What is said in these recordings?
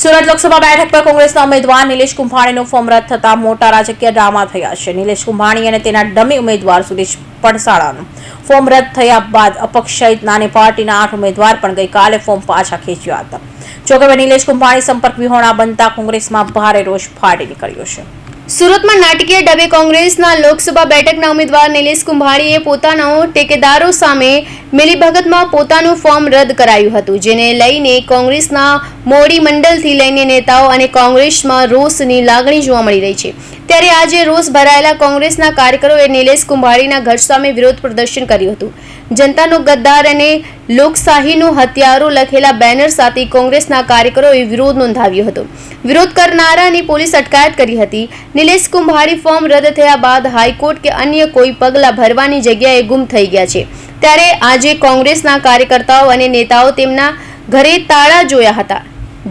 સુરત લોકસભા બેઠક પર કોંગ્રેસના ઉમેદવાર નિલેશ કુંભાણીનું ફોર્મ રદ થતા મોટા રાજકીય ડ્રામા થયા છે. નિલેશ કુંભાણી અને તેના ડમી ઉમેદવાર સુરેશ પડસાળાનું ફોર્મ રદ થયા બાદ અપક્ષ સહિત નાની પાર્ટીના આઠ ઉમેદવાર પણ ગઈકાલે ફોર્મ પાછા ખેંચ્યા હતા. જોકે નિલેશ કુંભાણી સંપર્ક વિહોણા બનતા કોંગ્રેસમાં ભારે રોષ ફાટી નીકળ્યો છે. સુરતમાં નાટકીય ડબે કોંગ્રેસના લોકસભા બેઠકના ઉમેદવાર નિલેશ કુંભાણીએ પોતાના ટેકેદારો સામે મિલીભગતમાં પોતાનું ફોર્મ રદ કરાયું હતું, જેને લઈને કોંગ્રેસના મોડી મંડળથી લઈને નેતાઓ અને કોંગ્રેસમાં રોષની લાગણી જોવા મળી રહી છે. ત્યારે આજે રોષ ભરાયેલા કોંગ્રેસના કાર્યકરોએ નિલેશ કુંભારીના ઘર સામે વિરોધ પ્રદર્શન કર્યું હતું. જનતાનો ગદ્દાર અને લોકશાહીનું હથિયારો લખેલા બેનર સાથે કોંગ્રેસના કાર્યકરોએ વિરોધ નોંધાવ્યો હતો. વિરોધ કરનારાની પોલીસ અટકાયત કરી હતી. નિલેશ કુંભારી ફોર્મ રદ થયા બાદ હાઈકોર્ટ કે અન્ય કોઈ પગલાં ભરવાની જગ્યાએ ગુમ થઈ ગયા છે. ત્યારે આજે કોંગ્રેસના કાર્યકર્તાઓ અને નેતાઓ તેમના ઘરે તાળા જોયા હતા,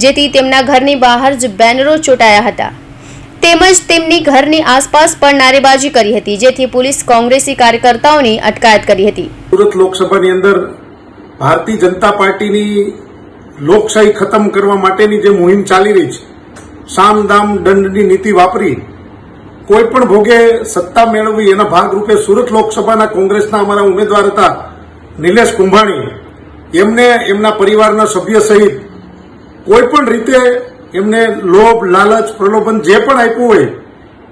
જેથી તેમના ઘરની બહાર જ બેનરો ચોંટાયા હતા. તેમજ તેમની ઘરની આસપાસ પણ નારેબાજી કરી હતી, જેથી પોલીસ કોંગ્રેસી કાર્યકર્તાઓની અટકાયત કરી હતી. સુરત લોકસભાની અંદર ભારતીય જનતા પાર્ટીની લોકશાહી ખતમ કરવા માટેની જે મુહિમ ચાલી રહી છે, સામ દામ દંડની નીતિ વાપરી, કોઈ પણ ભોગે સત્તા મેળવવી એના ભાગરૂપે સુરત લોકસભાના કોંગ્રેસના અમારા ઉમેદવાર હતા નિલેશ કુંભાણી એમને એમના પરિવારના સભ્ય સહિત કોઈ પણ રીતે એમને લોભ, લાલચ, પ્રલોભન જે પણ આપ્યું હોય,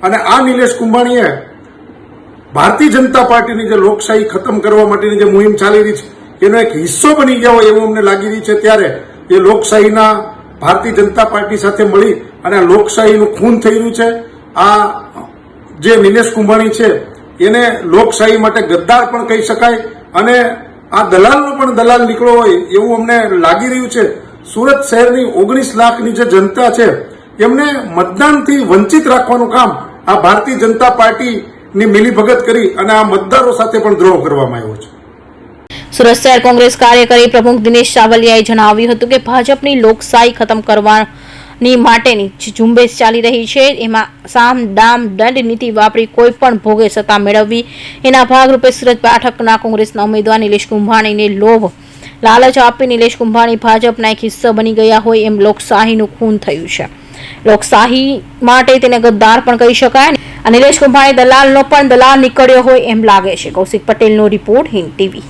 અને આ નિલેશ કુંભાણીએ ભારતીય જનતા પાર્ટીની જે લોકશાહી ખતમ કરવા માટેની જે મુહિમ ચાલી રહી છે, એનો એક હિસ્સો બની ગયા હોય એવું અમને લાગી રહી છે ત્યારે એ લોકશાહીના ભારતીય જનતા પાર્ટી સાથે મળી અને લોકશાહીનું ખૂન થઈ રહ્યું છે. આ જે નિલેશ કુંભાણી છે, એને લોકશાહી માટે ગદ્દાર પણ કહી શકાય અને આ દલાલનો પણ દલાલ નીકળ્યો હોય એવું અમને લાગી રહ્યું છે. સુરત શહેરની ઓગણીસ લાખની જે જનતા છે, એમને મતદાનથી વંચિત રાખવાનું કામ આ ભારતીય જનતા પાર્ટીની મિલીભગત કરી અને આ મતદારો સાથે પણ દ્રોહ કરવામાં આવ્યો છે. સુરત શહેર કોંગ્રેસ કાર્યકારી પ્રમુખ દિનેશ સાવલિયાએ જણાવ્યું હતું કે ભાજપની લોકશાહી ખતમ કરવાની માટેની ઝુંબેશ ચાલી રહી છે. એમાં સામ, દામ, દંડ નીતિ વાપરી કોઈ પણ ભોગે સત્તા મેળવવી. એના ભાગરૂપે સુરત બેઠકના કોંગ્રેસના ઉમેદવાર નિલેશ કુંભાણીને લોભ લાલચ આપી નિલેશ કુંભાણી ભાજપના એક હિસ્સો બની ગયા હોય એમ લોકશાહીનું ખૂન થયું છે. લોકશાહી માટે તેને ગદ્દાર પણ કહી શકાય અને નિલેશ કુંભાણી દલાલનો પણ દલાલ નીકળ્યો હોય એમ લાગે છે. કૌશિક પટેલનો રિપોર્ટ હિન્દ ટીવી.